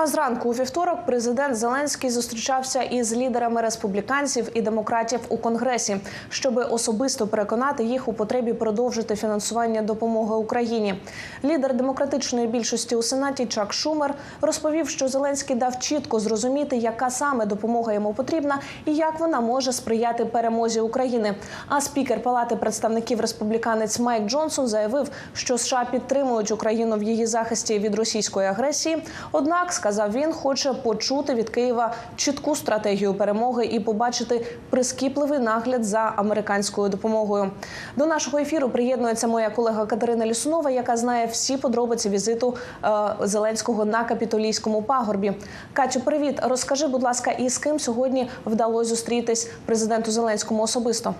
А зранку у вівторок президент Зеленський зустрічався із лідерами республіканців і демократів у конгресі, щоб особисто переконати їх у потребі продовжити фінансування допомоги Україні. Лідер демократичної більшості у сенаті Чак Шумер розповів, що Зеленський дав чітко зрозуміти, яка саме допомога йому потрібна і як вона може сприяти перемозі України. А спікер Палати представників республіканець Майк Джонсон заявив, що США підтримують Україну в її захисті від російської агресії. Однак, сказав він, хоче почути від Києва чітку стратегію перемоги і побачити прискіпливий нагляд за американською допомогою. До нашого ефіру приєднується моя колега Катерина Лісунова, яка знає всі подробиці візиту е, Зеленського на капітолійському пагорбі. Катю, привіт. Розкажи, будь ласка, і з ким сьогодні вдалося зустрітись президенту Зеленському особисто?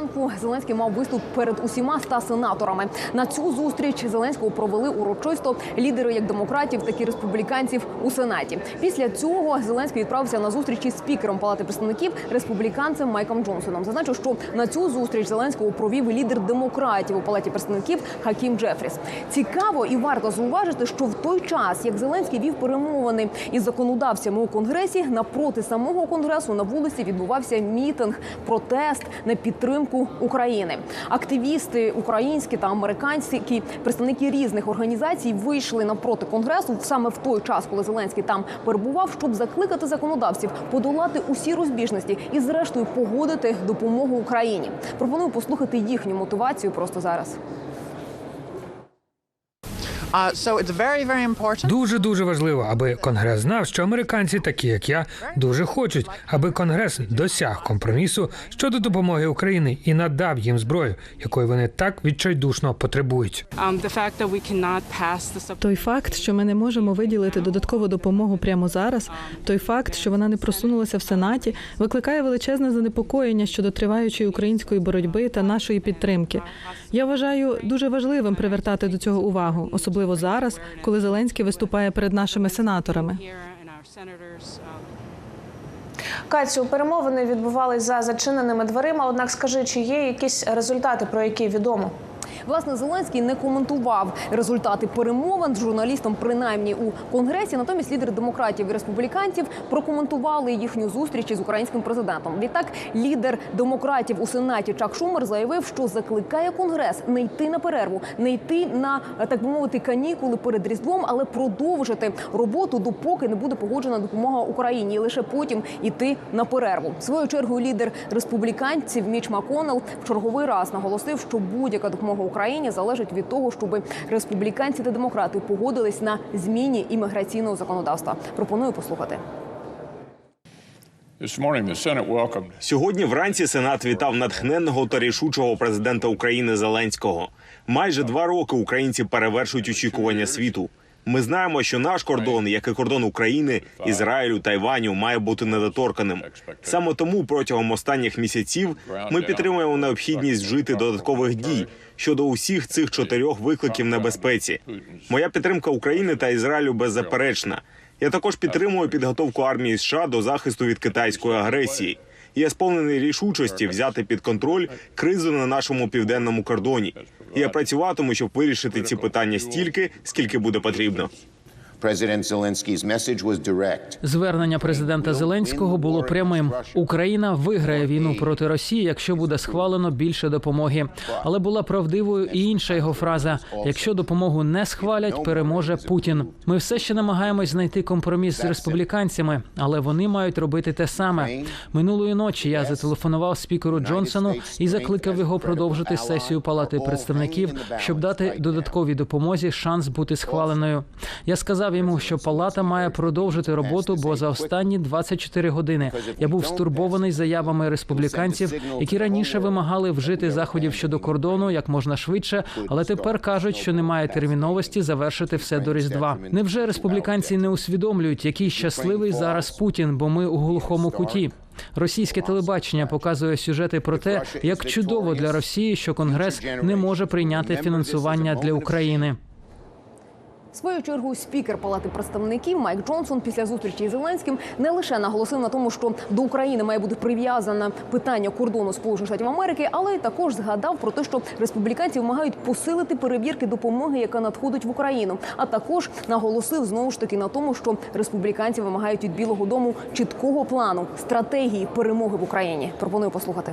Ранку Зеленський мав виступ перед усіма ста сенаторами. На цю зустріч Зеленського провели урочисто лідери як демократів, так і республіканців у сенаті. Після цього Зеленський відправився на зустріч із спікером Палати представників республіканцем Майком Джонсоном. Зазначу, що на цю зустріч Зеленського провів лідер демократів у Палаті представників Хакім Джефріс. Цікаво і варто зауважити, що в той час, як Зеленський вів перемовини із законодавцями у конгресі, напроти самого конгресу на вулиці відбувався мітинг, протест на підтримку України. Активісти українські та американські представники різних організацій вийшли навпроти конгресу саме в той час, коли Зеленський там перебував, щоб закликати законодавців подолати усі розбіжності і, зрештою, погодити допомогу Україні. Пропоную послухати їхню мотивацію просто зараз. Дуже дуже важливо, аби конгрес знав, що американці, такі як я, дуже хочуть, аби конгрес досяг компромісу щодо допомоги Україні і надав їм зброю, якої вони так відчайдушно потребують. Um, the fact that we cannot pass the sub- Той факт, що ми не можемо виділити додаткову допомогу прямо зараз, той факт, що вона не просунулася в сенаті, викликає величезне занепокоєння щодо триваючої української боротьби та нашої підтримки. Я вважаю дуже важливим привертати до цього увагу, особливо зараз, коли Зеленський виступає перед нашими сенаторами. Катю, перемовини відбувались за зачиненими дверима. Однак, скажи, чи є якісь результати, про які відомо? Власне, Зеленський не коментував результати перемовин з журналістом, принаймні у конгресі. Натомість лідери демократів і республіканців прокоментували їхню зустріч із українським президентом. Відтак, лідер демократів у сенаті Чак Шумер заявив, що закликає конгрес не йти на перерву, не йти на так би мовити канікули перед різдвом, але продовжити роботу, допоки не буде погоджена допомога Україні, і лише потім іти на перерву. Свою чергу лідер республіканців Міч Маконел в черговий раз наголосив, що будь-яка допомога Україні залежить від того, щоб республіканці та демократи погодились на зміні імміграційного законодавства. Пропоную послухати. Сьогодні вранці Сенат вітав натхненного та рішучого президента України Зеленського. Майже два роки українці перевершують очікування світу. Ми знаємо, що наш кордон, як і кордон України, Ізраїлю, Тайваню, має бути недоторканим. Саме тому протягом останніх місяців ми підтримуємо необхідність вжити додаткових дій щодо усіх цих чотирьох викликів небезпеці. Моя підтримка України та Ізраїлю беззаперечна. Я також підтримую підготовку армії США до захисту від китайської агресії. Я сповнений рішучості взяти під контроль кризу на нашому південному кордоні. Я працюватиму, щоб вирішити ці питання стільки, скільки буде потрібно. Звернення президента Зеленського було прямим. Україна виграє війну проти Росії, якщо буде схвалено більше допомоги. Але була правдивою і інша його фраза: якщо допомогу не схвалять, переможе Путін. Ми все ще намагаємось знайти компроміс з республіканцями, але вони мають робити те саме. Минулої ночі я зателефонував спікеру Джонсону і закликав його продовжити сесію Палати представників, щоб дати додатковій допомозі шанс бути схваленою. Я сказав йому, що палата має продовжити роботу, бо за останні 24 години я був стурбований заявами республіканців, які раніше вимагали вжити заходів щодо кордону як можна швидше, але тепер кажуть, що немає терміновості завершити все до різдва. Невже республіканці не усвідомлюють, який щасливий зараз Путін, бо ми у глухому куті? Російське телебачення показує сюжети про те, як чудово для Росії, що Конгрес не може прийняти фінансування для України. В свою чергу спікер Палати представників Майк Джонсон після зустрічі із Зеленським не лише наголосив на тому, що до України має бути прив'язане питання кордону Сполучених Штатів Америки, але й також згадав про те, що республіканці вимагають посилити перевірки допомоги, яка надходить в Україну. А також наголосив знову ж таки на тому, що республіканці вимагають від Білого Дому чіткого плану стратегії перемоги в Україні. Пропоную послухати.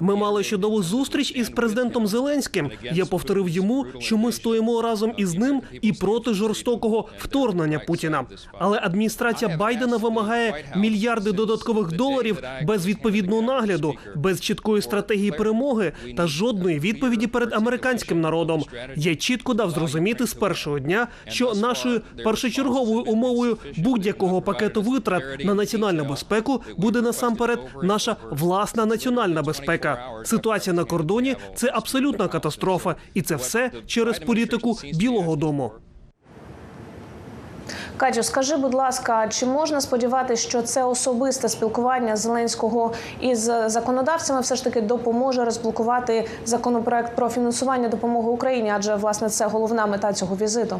Ми мали чудову зустріч із президентом Зеленським. Я повторив йому, що ми стоїмо разом із ним і проти жорстокого вторгнення Путіна. Але адміністрація Байдена вимагає мільярди додаткових доларів без відповідного нагляду, без чіткої стратегії перемоги та жодної відповіді перед американським народом. Я чітко дав зрозуміти з першого дня, що нашою першочерговою умовою будь-якого пакету витрат на національну безпеку буде насамперед наша власна національна безпека. Ситуація на кордоні це абсолютна катастрофа, і це все через політику Білого Дому. Катю, скажи, будь ласка, чи можна сподіватися, що це особисте спілкування Зеленського із законодавцями все ж таки допоможе розблокувати законопроект про фінансування допомоги Україні? Адже власне це головна мета цього візиту.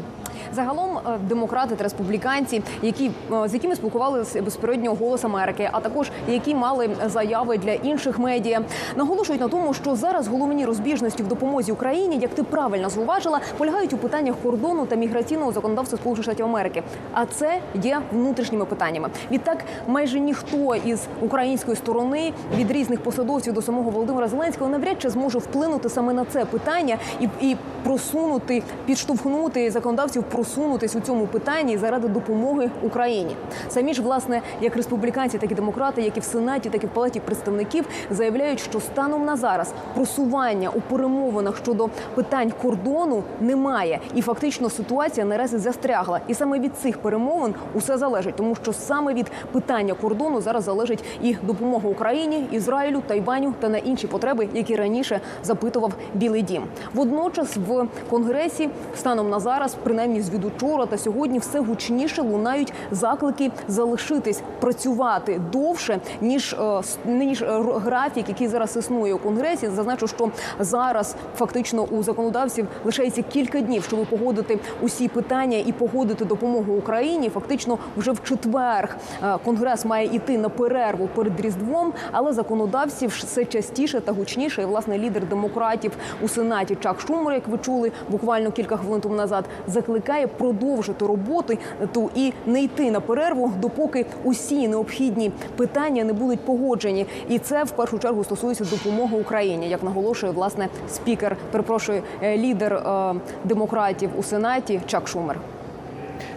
Загалом е, демократи та республіканці, які е, з якими спілкувалися безпередньо голос Америки, а також які мали заяви для інших медіа, наголошують на тому, що зараз головні розбіжності в допомозі Україні, як ти правильно зауважила, полягають у питаннях кордону та міграційного законодавства Сполучених Штатів Америки. А це є внутрішніми питаннями. Відтак, майже ніхто із української сторони від різних посадовців до самого Володимира Зеленського навряд чи зможе вплинути саме на це питання і, і просунути, підштовхнути законодавців просунутись у цьому питанні заради допомоги Україні. Самі ж власне як республіканці, так і демократи, як і в сенаті, так і в палаті представників заявляють, що станом на зараз просування у перемовинах щодо питань кордону немає, і фактично ситуація наразі застрягла. І саме від цих перемовин усе залежить, тому що саме від питання кордону зараз залежить і допомога Україні, Ізраїлю, Тайваню та на інші потреби, які раніше запитував Білий Дім. Водночас в конгресі станом на зараз, принаймні з від та сьогодні, все гучніше лунають заклики залишитись працювати довше ніж е, ніж графік, який зараз існує у конгресі. Зазначу, що зараз фактично у законодавців лишається кілька днів, щоб погодити усі питання і погодити допомогу Україні. Фактично, вже в четвер е, конгрес має йти на перерву перед різдвом, але законодавців все частіше та гучніше. І власне лідер демократів у сенаті Чак Шумер, як ви чули буквально кілька хвилин тому назад, закликає продовжити роботи ту і не йти на перерву, допоки усі необхідні питання не будуть погоджені. І це в першу чергу стосується допомоги Україні, як наголошує власне спікер, перепрошую, е, лідер е, демократів у сенаті Чак Шумер.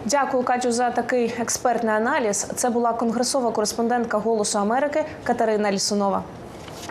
Дякую, Катю, за такий експертний аналіз. Це була конгресова кореспондентка Голосу Америки Катерина Лісунова.